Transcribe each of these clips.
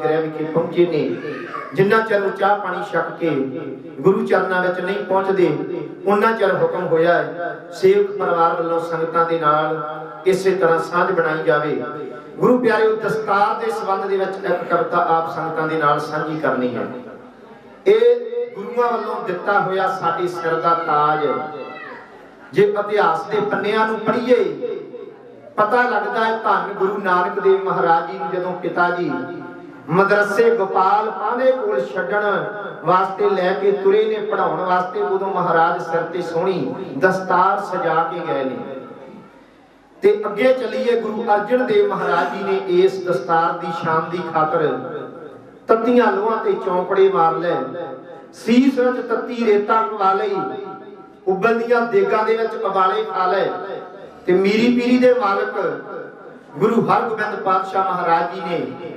ਗ੍ਰਹਿ ਵਿਖੇ ਪਹੁੰਚੇ ਨੇ। ਜਿੰਨਾ ਚਿਰ ਚਾਹ ਪਾਣੀ ਛਕ ਕੇ ਗੁਰੂ ਚਰਨਾਂ ਵਿੱਚ ਨਹੀਂ ਪਹੁੰਚਦੇ ਉਹਨਾਂ ਚਿਰ ਹੁਕਮ ਹੋਇਆ ਹੈ, ਸੇਵਕ ਪਰਿਵਾਰ ਵੱਲੋਂ ਸੰਗਤਾਂ ਦੇ ਨਾਲ ਇਸੇ ਤਰ੍ਹਾਂ ਸਾਂਝ ਬਣਾਈ ਜਾਵੇ। ਗੁਰੂ ਪਿਆਰਿਓ ਦਸਤਾਰ ਦੇ ਸੰਬੰਧ ਦੇ ਵਿੱਚ ਇੱਕ ਕਵਿਤਾ ਆਪ ਸੰਗਤਾਂ ਦੇ ਨਾਲ ਸਾਂਝੀ ਕਰਨੀ ਹੈ। ਇਹ ਗੁਰੂਆਂ ਵੱਲੋਂ ਦਿੱਤਾ ਹੋਇਆ ਸਾਡੇ ਸਿਰ ਦਾ ਤਾਜ। ਜੇ ਇਤਿਹਾਸ ਦੇ ਪੰਨਿਆਂ ਨੂੰ ਪੜ੍ਹੀਏ ਪਤਾ ਲੱਗਦਾ ਹੈ ਧੰਨ ਗੁਰੂ ਨਾਨਕ ਦੇਵ ਮਹਾਰਾਜ ਜੀ ਨੂੰ ਜਦੋਂ ਪਿਤਾ ਜੀ ਮਦਰਸੇ ਗੋਪਾਲ ਪਾਂਦੇ ਕੋਲ ਛੱਡਣ ਵਾਸਤੇ ਲੈ ਕੇ ਤੁਰੇ ਨੇ ਪੜਾਉਣ ਵਾਸਤੇ ਉਦੋਂ ਮਹਾਰਾਜ ਸਿਰ ਤੇ ਸੋਹਣੀ ਦਸਤਾਰ ਸਜਾ ਕੇ ਗਏ ਨੇ। ਤੇ ਅੱਗੇ ਚੱਲੀਏ, ਗੁਰੂ ਅਰਜਨ ਦੇਵ ਮਹਾਰਾਜ ਜੀ ਨੇ ਇਸ ਦਸਤਾਰ ਦੀ ਸ਼ਾਨ ਦੀ ਖਾਤਰ ਤੱਤੀਆਂ ਲੋਹਾਂ ਤੇ ਚੌਂਕੜੇ ਮਾਰ ਲੈ ਸੀਸ ਵਿੱਚ ਤੱਤੀ ਰੇਤਾ ਪਵਾ ਲਈ, ਉਬਲਦੀਆਂ ਦੇਗਾਂ ਦੇ ਵਿੱਚ ਉਬਾਲੇ ਖਾ ਲੈ ਤੇ ਮੀਰੀ ਪੀਰੀ ਦੇ ਮਾਲਕ ਗੁਰੂ ਹਰਗੋਬਿੰਦ ਪਾਤਸ਼ਾਹ ਮਹਾਰਾਜ ਜੀ ਨੇ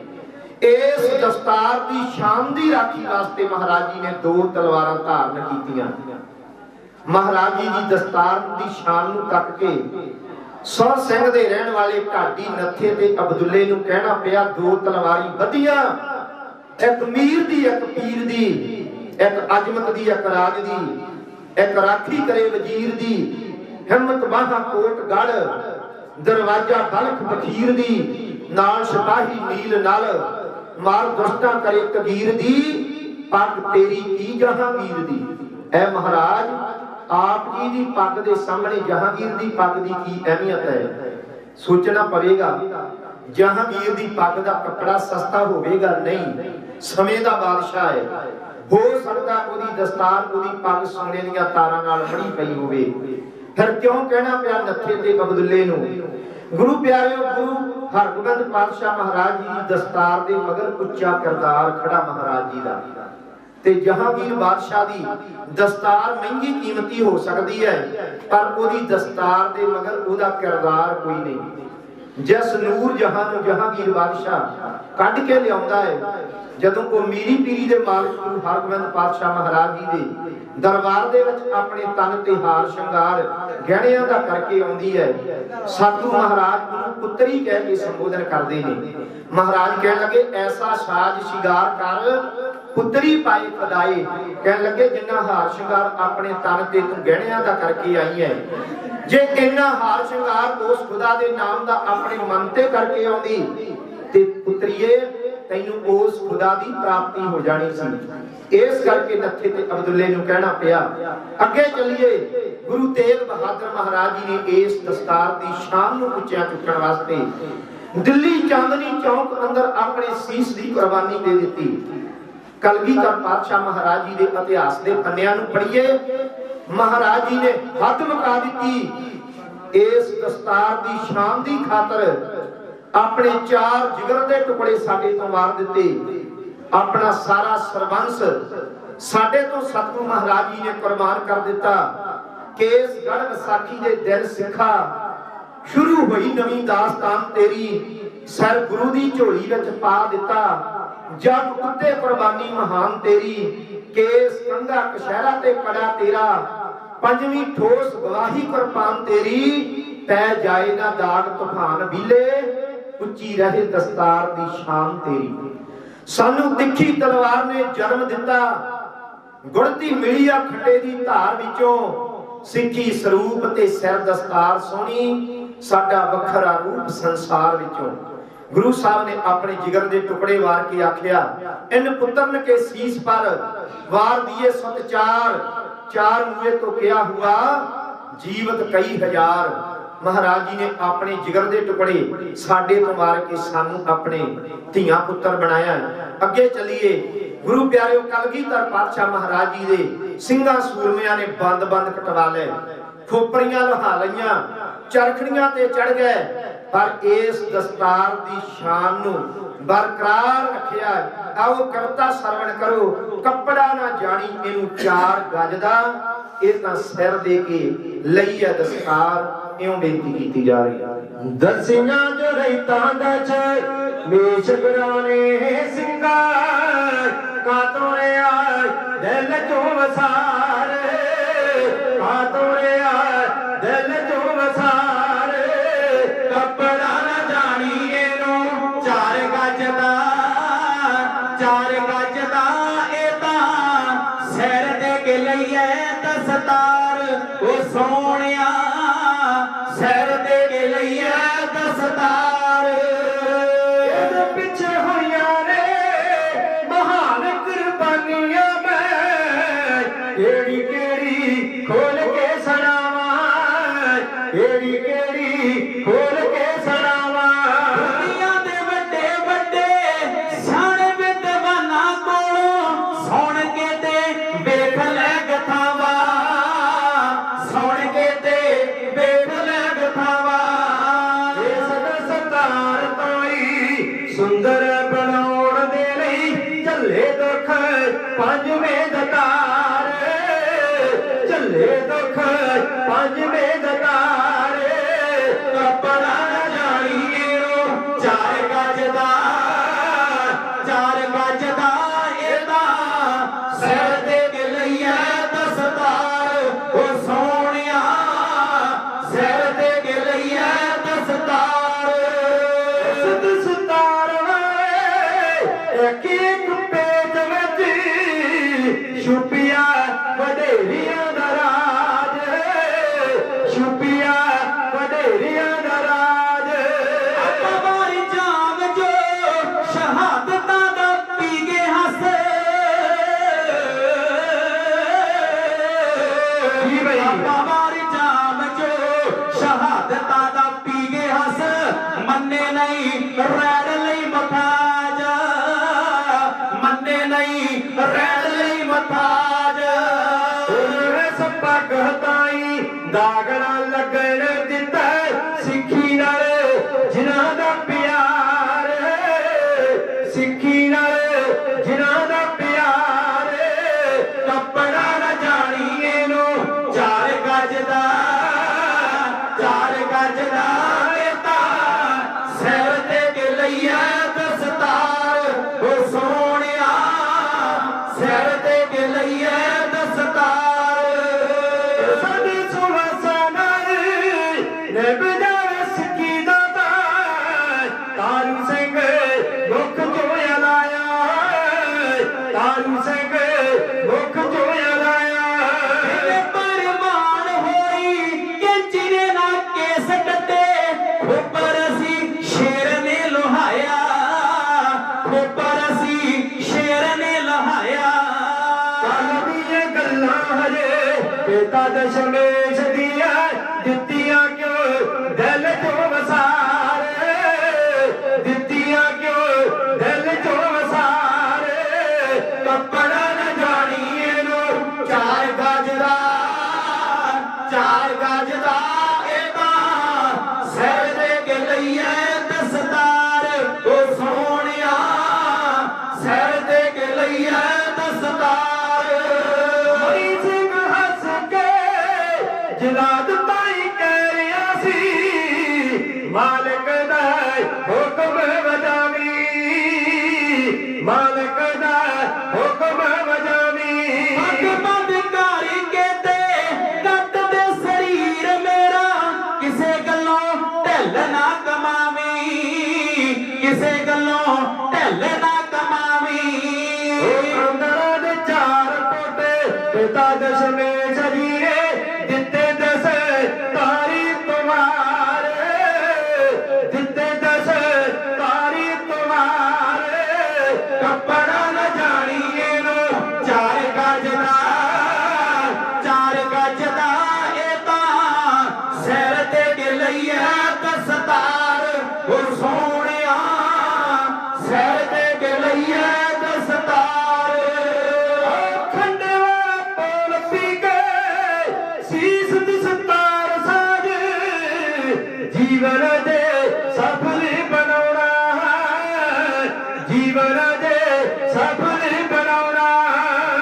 ਇਸ ਦਸਤਾਰ ਦੀ ਸ਼ਾਨ ਦੀ ਰਾਖੀ ਵਾਸਤੇ ਮਹਾਰਾਜ ਜੀ ਨੇ ਦੋ ਤਲਵਾਰਾਂ ਧਾਰਨ ਕੀਤੀਆਂ। ਮਹਾਰਾਜ ਜੀ ਦੀ ਦਸਤਾਰ ਦੀ ਸ਼ਾਨ ਨੂੰ ਤੱਕ ਕੇ ਸੌ ਸਿੰਘ ਦੇ ਰਹਿਣ ਵਾਲੇ ਢਾਡੀ ਨੱਥੇ ਤੇ ਅਬਦੁੱਲੇ ਨੂੰ ਕਹਿਣਾ ਪਿਆ, ਦੋ ਤਲਵਾਰੀ ਵਧੀਆਂ। ਇੱਕ ਮੀਰ ਦੀ, ਇੱਕ ਪੀਰ ਦੀ, ਇੱਕ ਅਜਮਤ ਦੀ, ਇੱਕ ਰਾਜ ਦੀ, ਇੱਕ ਰਾਖੀ ਕਰੇ ਵਜ਼ੀਰ ਦੀ, ਹਿੰਮਤ ਬਾਹਾਂ ਕੋਟ ਗੜ, ਦਰਵਾਜ਼ਾ ਬਲਖ ਬਖੀਰ ਦੀ, ਨਾਲ ਸਿਪਾਹੀ ਨੀਲ ਨਾਲ ਮਾਰ ਦੁਸ਼ਟਾਂ ਕਰੇ ਕਬੀਰ ਦੀ, ਪੱਗ ਤੇਰੀ ਕੀ ਜਹਾਂਗੀਰ ਦੀ? ਐ ਮਹਾਰਾਜ, ਆਪ ਜੀ ਦੀ ਪੱਗ ਦੇ ਸਾਹਮਣੇ ਜਹਾਂਗੀਰ ਦੀ ਪੱਗ ਦੀ ਕੀ ਅਹਿਮੀਅਤ ਹੈ? ਸੋਚਣਾ ਪਵੇਗਾ, ਜਹਾਂਗੀਰ ਦੀ ਪੱਗ ਦਾ ਕੱਪੜਾ ਸਸਤਾ ਹੋਵੇਗਾ ਨਹੀਂ, ਸਮੇਂ ਦਾ ਬਾਦਸ਼ਾਹ ਹੈ। ਹੋ ਸਕਦਾ ਉਹਦੀ ਦਸਤਾਰ, ਉਹਦੀ ਪੱਗ ਸੋਨੇ ਦੀਆਂ ਤਾਰਾਂ ਨਾਲ ਮੜੀ ਪਈ ਹੋਵੇ। ਫਿਰ ਕਿਉਂ ਕਹਿਣਾ ਪਿਆ ਨੱਥੇ ਤੇ ਅਬਦੁੱਲੇ ਨੂੰ? ਗੁਰੂ ਪਿਆਰਿਓ, ਗੁਰੂ ਹਰਗੋਬਿੰਦ ਪਾਤਸ਼ਾਹ ਮਹਾਰਾਜ ਜੀ ਦੀ ਦਸਤਾਰ ਦੇ ਮਗਰ ਉੱਚਾ ਕਿਰਦਾਰ ਖੜਾ ਮਹਾਰਾਜ ਜੀ ਦਾ। ਤੇ ਜਹਾਂਗੀਰ ਬਾਦਸ਼ਾਹ ਦੀ ਦਸਤਾਰ ਮਹਿੰਗੀ ਕੀਮਤੀ ਹੋ ਸਕਦੀ ਹੈ, ਪਰ ਉਹਦੀ ਦਸਤਾਰ ਦੇ ਮਗਰ ਉਹਦਾ ਕਿਰਦਾਰ ਕੋਈ ਨਹੀਂ। ਜਿਸ ਨੂਰ ਜਹਾਂ ਨੂੰ ਜਹਾਂਗੀਰ ਬਾਦਸ਼ਾਹ ਕੱਢ ਕੇ ਲਿਆਉਂਦਾ ਹੈ ਜਦੋਂ ਉਹ ਮੀਰੀ ਪੀਰੀ ਦੇ ਮਾਲਕ ਗੁਰੂ ਹਰਗੋਬਿੰਦ ਪਾਤਸ਼ਾਹ ਮਹਾਰਾਜ ਜੀ ਦੇ ਦਰਬਾਰ ਦੇ ਵਿੱਚ ਆਪਣੇ ਤਨ ਤੇ ਹਾਰ ਸ਼ਿੰਗਾਰ ਗਹਿਣਿਆਂ ਦਾ ਕਰਕੇ ਆਉਂਦੀ ਹੈ, ਸਾਧੂ ਮਹਾਰਾਜ ਨੂੰ ਪੁੱਤਰੀ ਕਹਿ ਕੇ ਸੰਬੋਧਨ ਕਰਦੇ ਨੇ। ਮਹਾਰਾਜ ਕਹਿਣ ਲੱਗੇ, ਐਸਾ ਸਾਜ ਸ਼ਿੰਗਾਰ ਕਰ, ਪੁੱਤਰੀ ਪਾਏ ਖਦਾਏ ਕਹਿਣ ਲੱਗੇ, ਜਿੰਨਾ ਹਾਰ ਸ਼ਿੰਗਾਰ ਆਪਣੇ ਤਨ ਤੇ ਤੂੰ ਗਹਿਣਿਆਂ ਦਾ ਕਰਕੇ ਆਈ ਹੈ। ਜੇ ਇੰਨਾ ਹਾਰ ਸ਼ਿੰਗਾਰ ਉਸ ਖੁਦਾ ਦੇ ਨਾਮ ਦਾ ਆਪਣੇ ਮਨ ਤੇ ਕਰਕੇ ਆਉਂਦੀ, ਤੇ ਪੁੱਤਰੀਏ ਤੈਨੂੰ ਉਸ ਖੁਦਾ ਦੀ ਪ੍ਰਾਪਤੀ ਹੋ ਜਾਣੀ ਸੀ। ਇਸ ਕਰਕੇ ਨੱਥੇ ਤੇ ਅਬਦੁੱਲੇ ਨੂੰ ਕਹਿਣਾ ਪਿਆ, ਅੱਗੇ ਚੱਲੀਏ। ਗੁਰੂ ਤੇਗ ਬਹਾਦਰ ਮਹਾਰਾਜ ਜੀ ਨੇ ਇਸ ਦਸਤਾਰ ਦੀ ਸ਼ਾਨ ਨੂੰ ਉੱਚਾ ਚੁੱਕਣ ਵਾਸਤੇ ਦਿੱਲੀ ਚਾਂਦਨੀ ਚੌਕ ਅੰਦਰ ਆਪਣੇ ਸੀਸ ਦੀ ਕੁਰਬਾਨੀ ਦੇ ਦਿੱਤੀ। ਕਲਗੀਧਰ ਪਾਤਸ਼ਾਹ ਮਹਾਰਾਜ ਜੀ ਦੇ ਇਤਿਹਾਸ ਦੇ ਪੰਨਿਆਂ ਨੂੰ ਪੜ੍ਹੀਏ। ਮਹਾਰਾਜ ਜੀ ਨੇ ਹੱਦ ਮੁਕਾ ਦਿੱਤੀ। ਇਸ ਦਸਤਾਰ ਦੀ ਸ਼ਾਨ ਦੀ ਖਾਤਰ ਆਪਣੇ ਚਾਰ ਜਿਗਰ ਦੇ ਟੁਕੜੇ ਸਾਡੇ ਤੋਂ ਵਾਰ ਦਿੱਤੇ। ਆਪਣਾ ਸਾਰਾ ਸਰਬੰਸ ਸਾਡੇ ਤੋਂ ਸਤਿਗੁਰੂ ਮਹਾਰਾਜ ਜੀ ਨੇ ਕੁਰਬਾਨ ਕਰ ਦਿੱਤਾ। ਕੇਸਗੜ ਵਿਸਾਖੀ ਦੇ ਦਿਨ ਸਿੱਖਾ, ਸ਼ੁਰੂ ਹੋਈ ਨਵੀਂ ਦਾਸਤਾਨ ਤੇਰੀ। ਸਰ ਗੁਰੂ ਦੀ ਝੋਲੀ ਵਿੱਚ ਪਾ ਦਿੱਤਾ। ਜਗ ਉੱਤੇ ਕੁਰਬਾਨੀ ਮਹਾਨ ਤੇਰੀ। ਕੇਸ ਕੰਗਾ ਕਸ਼ਹਿਰਾ ਤੇ ਕੜਾ ਤੇਰਾ। ਪੰਜਵੀਂ ਠੋਸ ਗਵਾਹੀ ਕੁਰਬਾਨ ਤੇਰੀ। ਪੈ ਜਾਏ ਨਾ ਦਾਗ ਤੂਫਾਨ ਬੀਲੇ। ਉੱਚੀ ਰਹੇ ਦਸਤਾਰ ਦੀ ਸ਼ਾਨ ਤੇਰੀ। ਸਾਨੂੰ ਤਿੱਖੀ ਤਲਵਾਰ ਨੇ ਜਨਮ ਦਿੱਤਾ। ਗੁੜਤੀ ਮਿਲੀ ਆ ਖੱਡੇ ਦੀ ਧਾਰ ਵਿੱਚੋਂ। ਸਿੱਖੀ ਸਰੂਪ ਤੇ ਸਿਰ ਦਸਤਾਰ ਸੋਹਣੀ। ਸਾਡਾ ਵੱਖਰਾ ਰੂਪ ਸੰਸਾਰ ਵਿੱਚੋਂ। ਗੁਰੂ ਸਾਹਿਬ ਨੇ ਆਪਣੇ ਜਿਗਰ ਦੇ ਟੁਕੜੇ ਵਾਰ ਕੇ ਆਖਿਆ ਇਨ ਪੁੱਤਰਨ ਕੇ ਸੀਸ ਪਰ ਵਾਰ ਦੀਏ ਸਤ ਚਾਰ ਚਾਰ ਮੂਏ ਤੋਂ ਕਿਆ ਹੁਆ? ਜੀਵਤ ਕਈ ਹਜ਼ਾਰ। ਮਹਾਰਾਜ ਜੀ ਨੇ ਆਪਣੇ ਜਿਗਰ ਦੇ ਟੁਕੜੇ ਸਾਡੇ ਤੋਂ ਮਾਰ ਕੇ ਸਾਨੂੰ ਆਪਣੇ ਧੀਆਂ ਪੁੱਤਰ ਬਣਾਇਆ। ਅੱਗੇ ਚੱਲੀਏ। ਗੁਰੂ ਪਿਆਰਿਓ, ਕਲਗੀਧਰ ਪਾਤਸ਼ਾਹ ਮਹਾਰਾਜ ਜੀ ਦੇ ਸਿੰਘਾਂ ਸੂਰਮਿਆਂ ਨੇ ਬੰਦ-ਬੰਦ ਕਟਵਾ ਲਏ। ਖੋਪਰੀਆਂ ਲਹਾ ਲਈਆਂ, ਚਰਖੜੀਆਂ ਤੇ ਚੜ ਗਏ। ਪਰ ਇਸ ਦਸਤਾਰ ਦੀ ਸ਼ਾਨ ਨੂੰ ਬਰਕਰਾਰ ਰੱਖਿਆ। ਆਓ ਕਵਿਤਾ ਸਰਵਣ ਕਰੋ। ਕੱਪੜਾ ਨਾ ਜਾਣੀ ਇਹਨੂੰ ਚਾਰ ਗੱਜ ਦਾ, ਇਹ ਤਾਂ ਸਿਰ ਦੇ ਕੇ ਲਈ ਹੈ ਦਸਤਾਰ। ਇਉਂ ਬੇਨਤੀ ਕੀਤੀ ਜਾ ਰਹੀ ਦਸਿਆਂ ਜੋ ਰਹਿਤਾਂ ਦਾ ਛੈ, ਮੇਸ਼ ਗੁਰਾਨੇ ਸਿੰਘਾਰ ਕਾਤੋਂ ਰਿਆ, ਦਿਲ ਤੋਂ ਵਸਾਰ। ਕਾਤੋਂ ਰਿਆ, ਦਿਲ ਚੋਂ ਵਸਾਰ। ਕੱਪੜਾ ਨਾ ਜਾਣੀ ਇਹਨੂੰ, ਚਾਰ ਗੱਜ ਦਾ। ਚਾਰ ਗੱਜ ਦਾ ਇਹ ਤਾਂ ਸਿਰ ਦੇ ਕੇ ਲਈਏ ਦਸਤਾਰ ਉਹ ਸੋ ਸ਼ਹਿਰ ਦੇ ਲਈਏ ਦਸਤਾਰ। ਪੰਜਵੇਂ ਦਤਾਰ ਚੱਲੇ ਦੁੱਖ, ਪੰਜਵੇਂ ਦਤਾਰ ਆਪਣਾ ਨਾ ਜਾਣੀਏ ਉਹ ਚਾਰ ਗੱਜ ਦਾ, ਚਾਰ ਗੱਜ ਦਾ ਇਹਦਾ ਸਿਰ ਦੇ ਗਲਈਆ ਦਸਤਾਰ, ਉਹ ਸੋਹਣਿਆ ਸਿਰ ਦੇ ਗਲਈਆ ਦਸਤਾਰ। ਦਸਤਾਰ ਵੇ ਇੱਕ ਨਹੀਂ ਰਹਿਣ ਲਈ ਮਤਾਜ ਉਹ ਸਭਾ ਕਹਤਾਈ ਦਾਗੜਾ पेपर असीं शेर न लाया गे पिता द शमेशी ਕਿਸੇ ਗੱਲੋਂ ਢਿੱਲ ਨਾ ਕਮਾਵੀਂ। ਅੰਦਰੋਂ ਦੇ ਚਾਰ ਪੋਤੇ ਪਿਤਾ ਦਸ਼ਮੇ ਜਰੀ ਸੀਸ ਦੀ ਸਤਾਰ ਸਾਜੇ ਜੀਵਨ ਦੇ ਸਫਲ ਬਣਾਉਣਾ ਹੈ। ਜੀਵਨ ਦੇ ਸਫਲ ਬਣਾਉਣਾ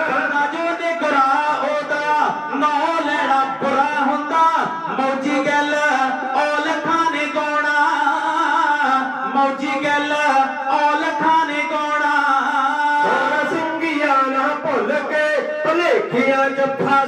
ਕਰਨਾ ਜੋ ਦੇ ਕਰਾ ਉਹਦਾ ਨਾਂ ਲੈਣਾ ਬੁਰਾ ਹੁੰਦਾ। ਮੌਜੀ ਗੱਲ ਉਹ ਲਖਾਂ ਨੇ ਗਾਉਣਾ। ਮੌਜੀ ਗੱਲ ਉਹ ਲਖਾਂ ਨੇ ਗਾਉਣਾ। ਸਿੰਘਿਆ ਨਾ ਭੁੱਲ ਕੇ ਭਲੇਖਿਆ ਜੱਫਾ